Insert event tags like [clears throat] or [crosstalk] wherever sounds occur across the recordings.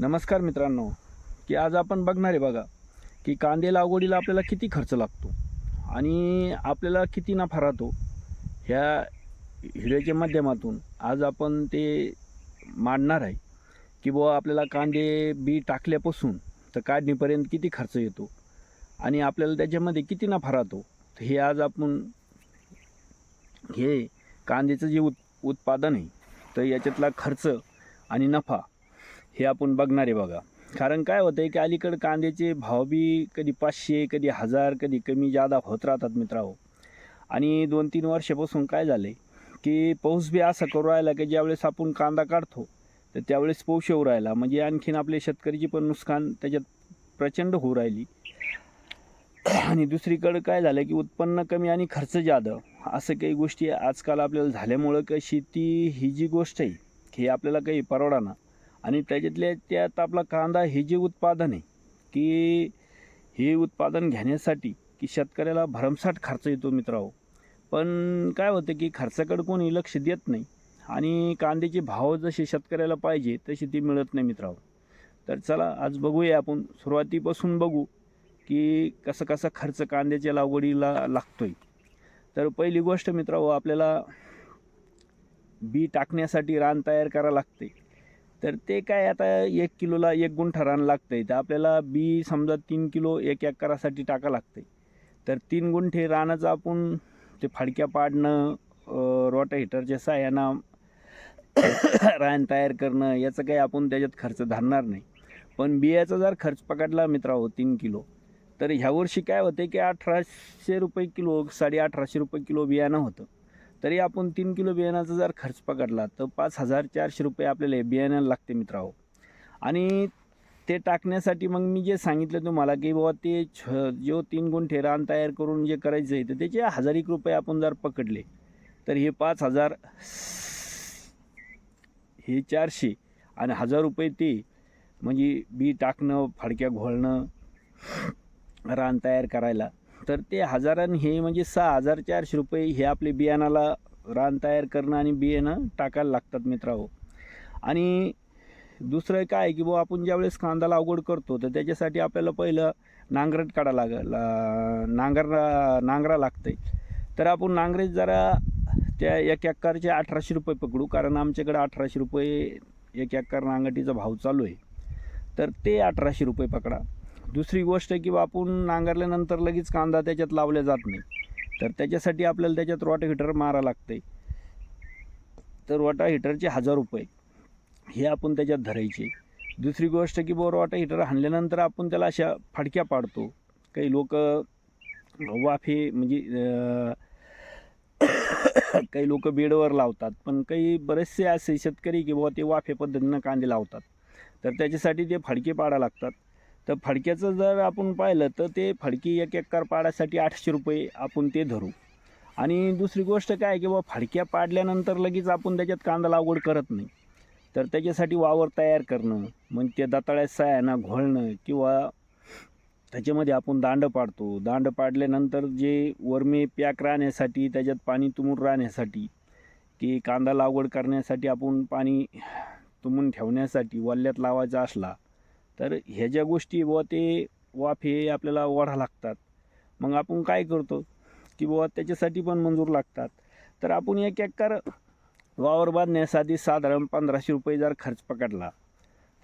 नमस्कार मित्रांनो की आज आपण बघणार आहे बघा की कांदे लागवडीला आपल्याला किती खर्च लागतो आणि आपल्याला किती नफा राहतो. ह्या व्हिडिओच्या माध्यमातून आज आपण ते मांडणार आहे की बुवा आपल्याला कांदे बी टाकल्यापासून तर काढणीपर्यंत किती खर्च येतो आणि आपल्याला त्याच्यामध्ये किती नफा राहतो. तर हे आज आपण हे कांद्याचं जे उत् उत्पादन आहे तर याच्यातला खर्च आणि नफा हे आपण बघणार आहे बघा. कारण काय होतं आहे की अलीकडं कांद्याचे भाव बी कधी पाचशे कधी हजार कधी कमी जादा होत राहतात मित्रांनो. आणि दोन तीन वर्षापासून काय झालं आहे की पाऊस बी असा करू राहिला की ज्यावेळेस आपण कांदा काढतो तर त्यावेळेस पाऊस येऊ राहिला. म्हणजे आणखीन आपले शेतकरीची पण नुकसान त्याच्यात प्रचंड होऊ राहिली. आणि दुसरीकडं काय झालं की उत्पन्न कमी आणि खर्च जादा असं काही गोष्टी आजकाल आपल्याला झाल्यामुळं का शेती ही जी गोष्ट आहे हे आपल्याला काही परवडाना आणि त्याच्यातल्या त्यात आपला कांदा हे जे उत्पादन आहे की हे उत्पादन घेण्यासाठी की शेतकऱ्याला भरमसाठ खर्च येतो मित्रांनो. पण काय होतं की खर्चाकडे कोणी लक्ष देत नाही आणि कांद्याचे भाव जसे शेतकऱ्याला पाहिजे तसे ती मिळत नाही मित्रांनो. तर चला आज बघूया आपण. सुरुवातीपासून बघू की कसं कसा खर्च कांद्याच्या लागवडीला लागतोय. तर पहिली गोष्ट मित्रांनो आपल्याला बी टाकण्यासाठी रान तयार करावं लागते. तर ते काय आता एक किलोला एक गुंठा रान आहे तर आपल्याला बी समजा तीन किलो एक एकरासाठी टाका आहे तर तीन गुंठे रानाचं आपण ते फाडक्या पाडणं रोटा हिटरच्या साह्यानं [coughs] रान तयार करणं याचं काही आपण त्याच्यात खर्च धरणार नाही. पण बियाचा जर खर्च पकडला मित्रांनो तीन किलो तर ह्यावर्षी काय होते की अठराशे रुपये किलो साडे अठराशे रुपये किलो बियाणं होतं. तरी आपण तीन किलो बियाणाचा जर खर्च पकडला तर पाच हजार चारशे रुपये आपल्याला बियाण्याला लागते मित्रांनो हो. आणि ते टाकण्यासाठी मग मी जे सांगितलं तुम्हाला की बाबा ते छ जो तीन गुंठे रान तयार करून जे करायचं आहे तर त्याचे हजार एक रुपये आपण जर पकडले तर हे पाच हजार हे चारशे आणि हजार रुपये ते म्हणजे बी टाकणं फडक्या घोळणं रान तयार करायला तर ते हजारान हे म्हणजे सहा हजार चारशे रुपये हे आपले बियाणाला रान तयार करणं आणि बियाणं टाकायला लागतात मित्रांनो. आणि दुसरं काय आहे की बुवा आपण ज्यावेळेस कांदा लागवड करतो तर त्याच्यासाठी आपल्याला पहिलं नांगरट काढा लागेल नांगर नांगरा लागतं आहे तर आपण नांगरेच जरा त्या एक एकरचे अठराशे रुपये पकडू कारण आमच्याकडे अठराशे रुपये एक एकर नांगटीचा भाव चालू आहे. तर ते अठराशे रुपये पकडा. दुसरी गोष्ट की बा आपण नांगरल्यानंतर लगेच कांदा त्याच्यात लावल्या जात नाही. तर त्याच्यासाठी आपल्याला त्याच्यात रोटा हिटर मारा लागते तर वॉटर हिटरचे हजार रुपये हे आपण त्याच्यात धरायचे. दुसरी गोष्ट की बो रोटा हिटर हाणल्यानंतर आपण त्याला अशा फडक्या पाडतो. काही लोक वाफे म्हणजे [coughs] काही लोक बेडवर लावतात पण काही बरेचसे असे शेतकरी की बाबा ते वाफे पद्धतीनं कांदे लावतात. तर त्याच्यासाठी ते फडके पाडा लागतात. तर फडक्याचं जर आपण पाहिलं तर ते फडकी एक एकर पाडासाठी आठशे रुपये आपण ते धरू. आणि दुसरी गोष्ट काय आहे की बाबा फडक्या पाडल्यानंतर लगेच आपण त्याच्यात कांदा लागवड करत नाही. तर त्याच्यासाठी वावर तयार करणं मग ते दताळ्या सायानं घोळणं किंवा त्याच्यामध्ये आपण दांड पाडतो. दांड पाडल्यानंतर जे वरमे पॅक राहण्यासाठी त्याच्यात पाणी तुमून राहण्यासाठी की कांदा लागवड करण्यासाठी आपण पाणी तुंबून ठेवण्यासाठी वल्ल्यात लावायचा असला तर ह्या ज्या गोष्टी बुवा ते वाफे आपल्याला वाढा लागतात. मग आपण काय करतो? की बुवा त्याच्यासाठी पण मंजूर लागतात. तर आपण एक एकर वावर बांधण्यासाठी साधारण पंधराशे रुपये जर खर्च पकडला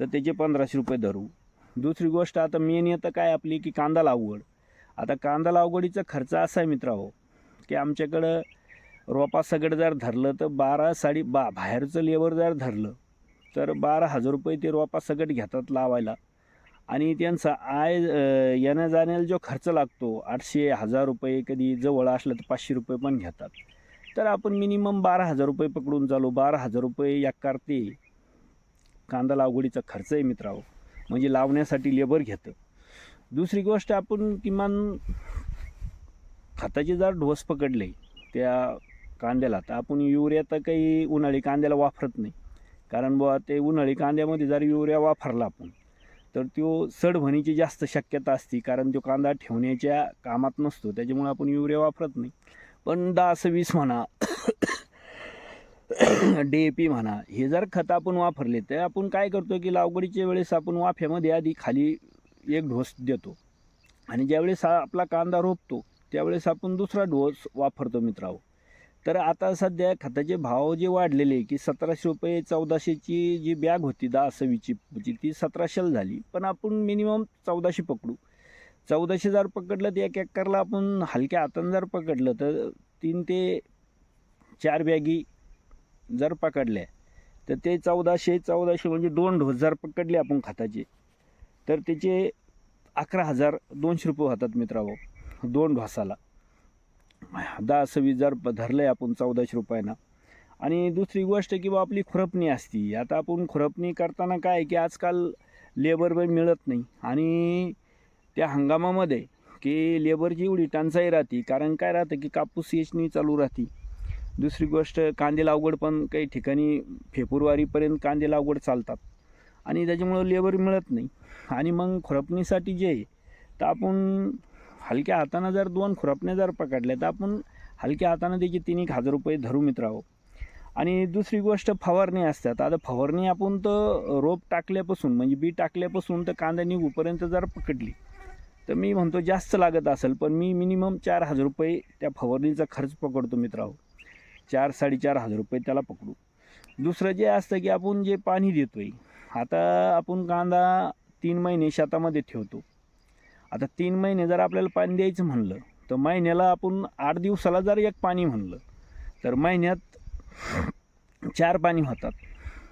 तर त्याचे पंधराशे रुपये धरू. दुसरी गोष्ट आता मेन येतं काय आपली की कांदा लागवड. आता कांदा लागवडीचा खर्च असा आहे मित्राहो की आमच्याकडं रोपा सगळं जर धरलं तर बारा साडी बा बाहेरचं लेबर जर धरलं तर बारा हजार रुपये ते रोपा सगट घेतात लावायला. आणि त्यांचा आय येण्या जाण्याला जो खर्च लागतो आठशे हजार रुपये कधी जवळ असलं तर पाचशे रुपये पण घेतात. तर आपण मिनिमम बारा हजार रुपये पकडून चालू बारा हजार रुपये या ते कांदा लागवडीचा खर्च आहे मित्रांनो. म्हणजे लावण्यासाठी लेबर घेतं. दुसरी गोष्ट आपण किमान खताचे जर ढोस पकडले त्या कांद्याला तर आपण युरिया तर काही उन्हाळी कांद्याला वापरत नाही. कारण बुवा ते उन्हाळी कांद्यामध्ये जर युरिया वापरला आपण तर तो सड होण्याची जास्त शक्यता असते कारण तो कांदा ठेवण्याच्या कामात नसतो त्याच्यामुळे आपण युरिया वापरत नाही. पण दहा वीस म्हणा डी ए पी म्हणा हे जर खतं आपण वापरले तर आपण काय करतो की लागवडीच्या वेळेस आपण वाफ्यामध्ये आधी खाली एक ढोस देतो. आणि ज्यावेळेस आपला कांदा रोपतो त्यावेळेस आपण दुसरा डोस वापरतो मित्रांनो. तर आता सध्या खताचे भाव जे वाढलेले की सतराशे रुपये चौदाशेची जी बॅग होती दहा सव्वीची म्हणजे ती सतराशेला झाली. पण आपण मिनिमम चौदाशे पकडू. चौदाशे जर पकडलं तर एक एकरला आपण हलक्या हातानं जर पकडलं तर तीन ते चार बॅगी जर पकडल्या तर ते चौदाशे चौदाशे म्हणजे दोन ढोस जर पकडले आपण खताचे तर त्याचे अकरा हजार दोनशे रुपये होतात मित्रांनो दोन ढोसाला दहा सव्वीस जर धरलं आहे आपण चौदाशे रुपयानं. आणि दुसरी गोष्ट की बा आपली खुरपणी असती. आता आपण खुरपणी करताना काय आहे की आजकाल लेबर पण मिळत नाही. आणि त्या हंगामामध्ये की लेबरची एवढी टंचाई राहते कारण काय राहतं की कापूस येचणी चालू राहते. दुसरी गोष्ट कांदे लागवड पण काही ठिकाणी फेब्रुवारीपर्यंत कांदे लागवड चालतात. आणि त्याच्यामुळं लेबर मिळत नाही. आणि मग खुरपणीसाठी जे आहे तर आपण हलक्या हातानं जर दोन खुरपणे जर पकडल्या तर आपण हलक्या हातानं त्याचे तीन एक हजार रुपये धरू मित्रावं आणि दुसरी गोष्ट फवारणी असतात आता फवारणी आपण तर रोप टाकल्यापासून म्हणजे बी टाकल्यापासून तर कांदा निघूपर्यंत जर पकडली तर मी म्हणतो जास्त लागत असेल पण मी मिनिमम चार हजार रुपये त्या फवारणीचा खर्च पकडतो मित्राहो चार साडेचार हजार रुपये त्याला पकडू. दुसरं जे असतं की आपण जे पाणी देतो आहे आता आपण कांदा तीन महिने शेतामध्ये ठेवतो. आता तीन महिने जर आपल्याला पाणी द्यायचं म्हणलं तर महिन्याला आपण आठ दिवसाला जर एक पाणी म्हणलं तर महिन्यात चार पाणी होतात.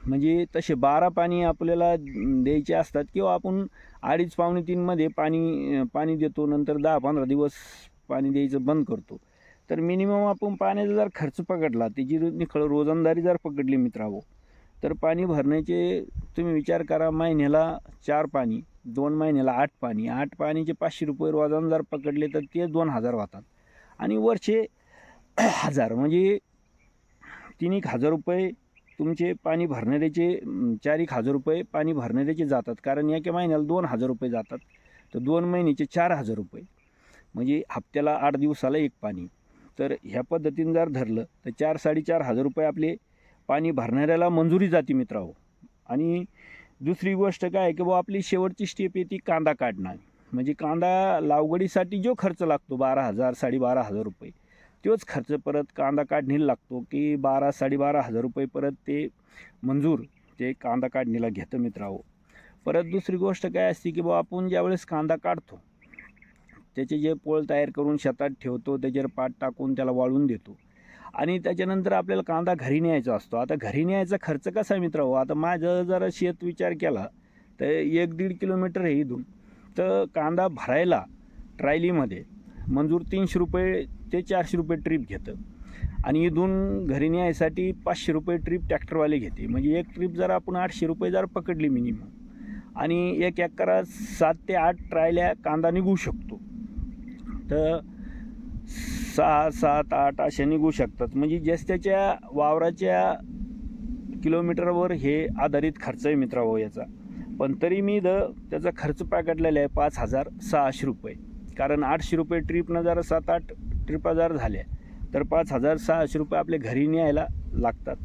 म्हणजे तसे बारा पाणी आपल्याला द्यायचे असतात किंवा आपण अडीच पावणे तीनमध्ये पाणी पाणी देतो नंतर दहा पंधरा दिवस पाणी द्यायचं बंद करतो. तर मिनिमम आपण पाण्याचा जर खर्च पकडला त्याची निखळ रोजंदारी जर पकडली मित्रावो तर पाणी भरण्याचे तुम्ही विचार करा महिन्याला चार पाणी. दोन महिन्याला आठ पाणी आठ पाणीचे पाचशे रुपये रोजानं जर पकडले तर ते दोन हजार होतात आणि वर्षे [clears throat] हजार म्हणजे तीन एक हजार रुपये तुमचे पाणी भरणाऱ्याचे चार एक हजार रुपये पाणी भरणाऱ्याचे जातात. कारण एका महिन्याला दोन हजार रुपये जातात. तर दोन महिन्याचे चार हजार रुपये. म्हणजे हप्त्याला आठ दिवसाला एक पाणी. तर ह्या पद्धतीनं जर धरलं तर चार साडेचार हजार रुपये आपले पाणी भरणाऱ्याला मंजुरी जाते मित्रांनो. आणि दुसरी गोष्ट काय की बुवा आपली शेवटची स्टेप येते कांदा काढणार म्हणजे कांदा लागवडीसाठी जो खर्च लागतो बारा हजार साडेबारा हजार रुपये तोच खर्च परत कांदा काढणीला लागतो की बारा साडेबारा हजार रुपये परत ते मंजूर ते कांदा काढणीला घेतं मित्रांनो. परत दुसरी गोष्ट काय असते की बुवा आपण ज्यावेळेस कांदा काढतो त्याचे जे पोळ तयार करून शेतात ठेवतो त्याच्यावर पाट टाकून त्याला वाळून देतो. आणि त्याच्यानंतर आपल्याला कांदा घरी न्यायचा असतो. आता घरी न्यायचा खर्च कसा मित्र हो आता माझं जर शेत विचार केला तर एक दीड किलोमीटर आहे इथून. तर कांदा भरायला ट्रायलीमध्ये मंजूर तीनशे रुपये ते चारशे रुपये ट्रीप घेतं. आणि इथून घरी न्यायसाठी पाचशे रुपये ट्रीप ट्रॅक्टरवाले घेते. म्हणजे एक ट्रीप जर आपण आठशे रुपये जर पकडली मिनिमम आणि एक एकरात सात ते आठ ट्रायल्या कांदा निघू शकतो. तर सहा सात आठ अशा निघू शकतात. म्हणजे जस्त्याच्या वावराच्या किलोमीटरवर हे आधारित खर्च आहे मित्रावो याचा. पण तरी मी द त्याचा खर्च पकडलेला आहे पाच हजार सहाशे रुपये. कारण आठशे रुपये ट्रिपनं जर सात आठ ट्रिपा जर झाल्या. तर पाच हजार सहाशे रुपये आपल्या घरी न्यायला लागतात.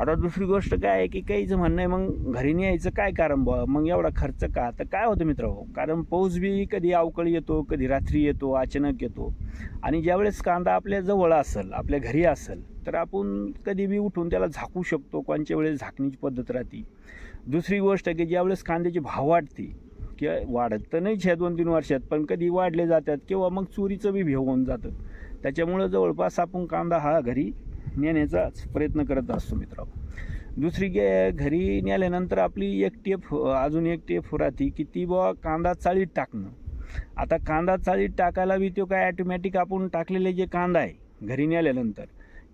आता दुसरी गोष्ट काय आहे की काहीचं म्हणणं आहे मग घरी न्यायचं काय कारण बुवा? मग एवढा खर्च का? तर काय होतं मित्र हो? कारण पाऊस बी कधी अवकाळी येतो कधी रात्री येतो अचानक येतो. आणि ज्यावेळेस कांदा आपल्या जवळ असेल आपल्या घरी असेल तर आपण कधी बी उठून त्याला झाकू शकतो कोणच्या वेळेस झाकण्याची पद्धत राहते. दुसरी गोष्ट की ज्यावेळेस कांद्याचे भाव वाढते किंवा वाढत तर नाहीच ह्या दोन तीन वर्षात पण कधी वाढले जातात किंवा मग चोरीचं बी भेव होऊन जातं. त्याच्यामुळं जवळपास आपण कांदा हा घरी नेण्याचाच प्रयत्न करत असतो मित्रांनो. दुसरी गे घरी नेल्यानंतर आपली एक टेप अजून एक टेप राहते की ती बुवा कांदा चाळीत टाकणं. आता कांदा चाळीत टाकायला बी तो काय ॲटोमॅटिक आपण टाकलेले जे कांदा आहे घरी नेल्यानंतर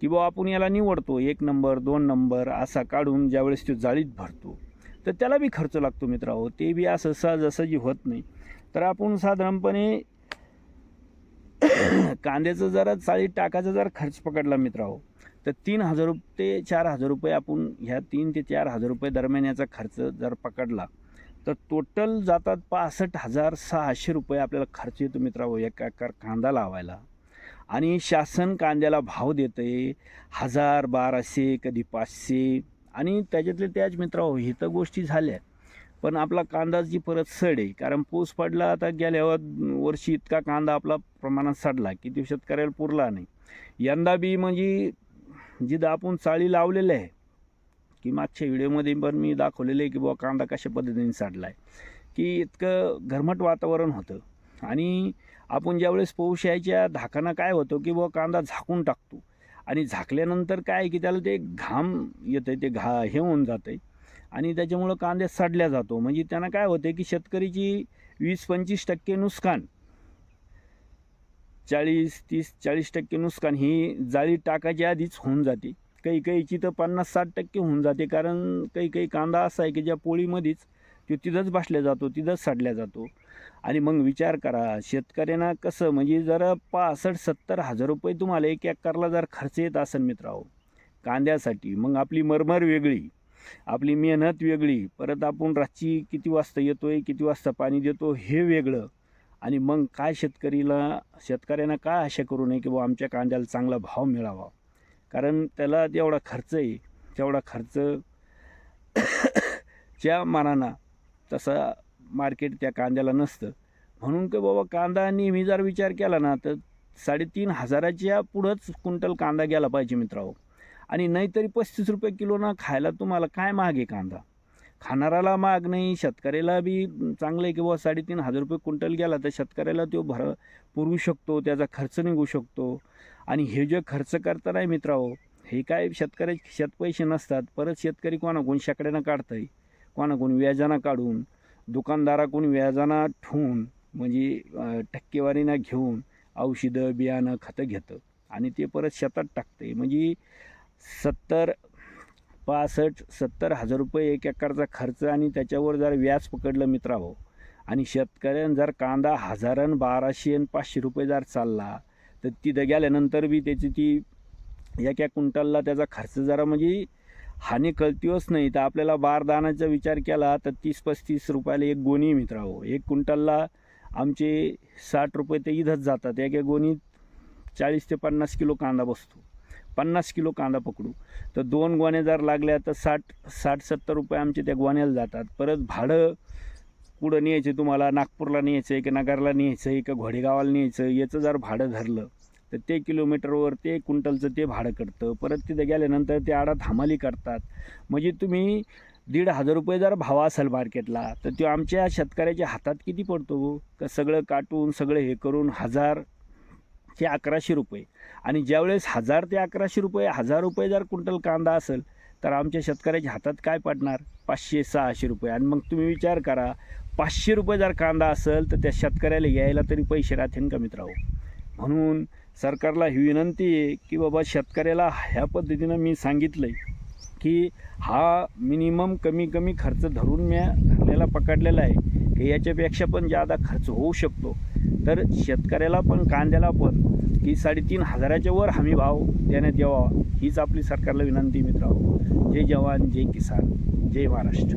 की बुवा आपण याला निवडतो एक नंबर दोन नंबर असा काढून ज्यावेळेस तो जाळीत भरतो. तर त्याला बी खर्च लागतो मित्रांनो ते बी असं सहजासहजी होत नाही. तर आपण साधारणपणे [coughs] कांद्याचं जरा चाळीत टाकायचा जर खर्च पकडला मित्रांनो तर तीन हजार रुपये ते चार हजार रुपये आपण ह्या तीन ते चार हजार रुपये दरम्यान याचा खर्च जर पकडला तर टोटल जातात पासष्ट हजार सहाशे रुपये आपल्याला खर्च येतो मित्रांनो एका एकर कांदा लावायला. आणि शासन कांद्याला भाव देतं आहे हजार बाराशे कधी पाचशे. आणि त्याच्यातले त्याच मित्रांनो ही तर गोष्टी झाल्या. पण आपला कांदाची परत सड आहे कारण पाऊस पडला आता गेल्या वर्षी इतका कांदा आपला प्रमाणात सडला की तो शेतकऱ्याला पुरला नाही. यंदा बी म्हणजे जिथं आपण चाळी लावलेलं आहे की मागच्या व्हिडिओमध्ये पण मी दाखवलेलं आहे की बुवा कांदा कशा पद्धतीने साडला आहे की इतकं घरमट वातावरण होतं. आणि आपण ज्यावेळेस पाऊस यायच्या धाकानं काय होतं की बुवा कांदा झाकून टाकतो. आणि झाकल्यानंतर काय आहे की त्याला ते घाम येतं ते घा हे होऊन जातं आणि त्याच्यामुळं कांदे सडल्या जातो. म्हणजे त्यांना काय होतं की शेतकरीची वीस पंचवीस टक्के नुकसान चाळीस तीस चाळीस टक्के नुकसान ही जाळी टाकायच्या आधीच होऊन जाते. काही काहीची तर पन्नास साठ टक्के होऊन जाते. कारण काही काही कांदा असा आहे की ज्या पोळीमध्येच तो तिथंच बसल्या जातो तिथंच साडल्या जातो. आणि मग विचार करा शेतकऱ्यांना कसं म्हणजे जर पासष्ट सत्तर हजार रुपये तुम्हाला एक एकरला जर खर्च येत असेल मित्रांनो कांद्यासाठी मग आपली मरमर वेगळी आपली मेहनत वेगळी परत आपण रातची किती वाजता येतोय किती वाजता पाणी देतो हे वेगळं. आणि मग काय शेतकरीला शेतकऱ्यांना काय आशा करू नये की बुवा आमच्या कांद्याला चांगला भाव मिळावा? कारण त्याला जेवढा खर्च आहे तेवढा खर्च [coughs] च्या मानानं तसा मार्केट त्या कांद्याला नसतं. म्हणून की बाबा कांदा नेहमी जर विचार केला ना तर साडेतीन हजाराच्या पुढंच क्विंटल कांदा गेला पाहिजे मित्रांनो. आणि नाहीतरी पस्तीस रुपये किलोनं खायला तुम्हाला काय महाग आहे कांदा? खाणाराला माग नाही शेतकऱ्याला बी चांगलं आहे की बाबा साडेतीन हजार रुपये क्विंटल गेला तर शेतकऱ्याला तो भर पुरवू शकतो त्याचा खर्च निघू शकतो. आणि हे जे खर्च करता नाही मित्रांनो हे काय शेतकऱ्याचे शेत पैसे नसतात परत शेतकरी कोणाकोण शेकड्यानं काढतंय? कोणाकोण व्याजानं काढून? दुकानदाराकडून व्याजानं ठेवून म्हणजे टक्केवारीनं घेऊन औषधं बियाणं खतं घेतं. आणि ते परत शेतात टाकते म्हणजे सत्तर पासष्ट सत्तर हजार रुपये एक एकरचा खर्च आणि त्याच्यावर जर व्याज पकडलं मित्रांनो आणि शेतकऱ्यानं जर कांदा हजारन बाराशे आणि पाचशे रुपये जर चालला तर तिथं गेल्यानंतर बी त्याची ती एक एक क्विंटलला त्याचा खर्च जरा म्हणजे हानी कळतीवच नाही. तर आपल्याला बारदानाचा विचार केला तर तीस पस्तीस रुपयाला एक गोणी मित्रांनो. एक क्विंटलला आमचे साठ रुपये ते इथंच जातात. एका गोणीत चाळीस ते पन्नास किलो कांदा बसतो. पन्नास किलो कांदा पकडू. तर दोन गोण्या जर लागल्या तर साठ साठ सत्तर रुपये आमचे त्या गोण्याला जातात. परत भाडं कुठं न्यायचं तुम्हाला? नागपूरला न्यायचं आहे की नगरला न्यायचं आहे का घोडेगावाला न्यायचं याचं जर भाडं धरलं तर ते किलोमीटरवर ते क्विंटलचं ते भाडं करतं परत तिथं गेल्यानंतर ते आडात हमाली करतात. म्हणजे तुम्ही दीड हजार रुपये जर भाव असेल मार्केटला तर तो आमच्या शेतकऱ्याच्या हातात किती पडतो हो? का सगळं काटून सगळं हे करून हजार ते अकराशे रुपये. आणि ज्यावेळेस हजार ते अकराशे रुपये हजार रुपये जर क्विंटल कांदा असेल तर आमच्या शेतकऱ्याच्या हातात काय पडणार? पाचशे सहाशे रुपये. आणि मग तुम्ही विचार करा पाचशे रुपये जर कांदा असेल तर त्या शेतकऱ्याला यायला तरी पैसे राहतील का मित्रांनो? म्हणून सरकारला ही विनंती आहे की बाबा शेतकऱ्याला ह्या पद्धतीनं मी सांगितलं आहे की हा मिनिमम कमी कमी खर्च धरून मी धरलेला पकडलेला आहे. की याच्यापेक्षा पण जादा खर्च होऊ शकतो. तर शेतकऱ्याला पण कांद्याला पण की साडेतीन हजाराच्या वर हमी भाव देण्यात यावा हीच आपली सरकारला विनंती मित्रांनो. जय जवान जय किसान जय महाराष्ट्र.